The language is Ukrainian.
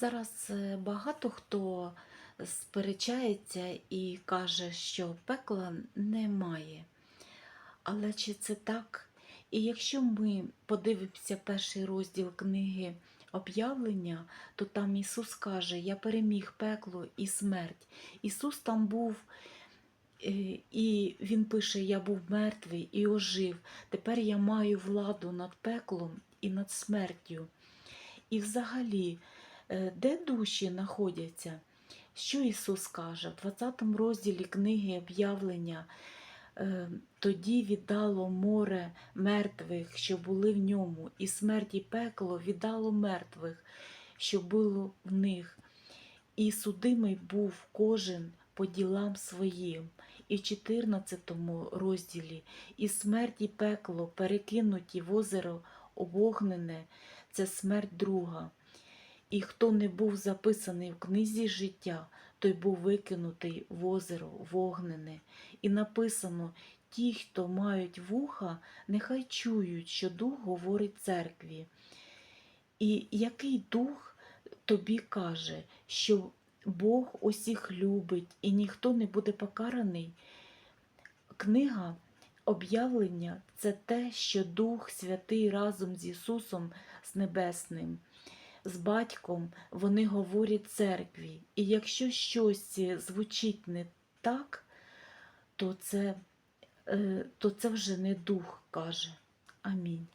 Зараз е, багато хто сперечається і каже, що пекла немає. Але чи це так? І якщо ми подивимося перший розділ книги об'явлення, то там Ісус каже: Я переміг пекло і смерть. Ісус там був. е, І він пише: Я був мертвий і ожив. Тепер я маю владу над пеклом і над смертю. І взагалі, де душі знаходяться? Що Ісус каже? В 20 розділі книги об'явлення е, тоді віддало море мертвих, що були в ньому, і смерть і пекло віддало мертвих, що було в них. І судимий був кожен по ділам своїм. І в 14 розділі і смерть і пекло перекинуті в озеро обогнене, це смерть друга. І хто не був записаний в книзі життя, той був викинутий в озеро вогнене. І написано: ті, хто мають вуха, нехай чують, що дух говорить церкві. І який дух тобі каже, що Бог усіх любить і ніхто не буде покараний? Книга об'явлення це те, що Дух Святий разом з Ісусом з Небесним, з батьком вони говорять церкві. І якщо щось звучить не так, то це, е, то це вже не дух каже. Амінь.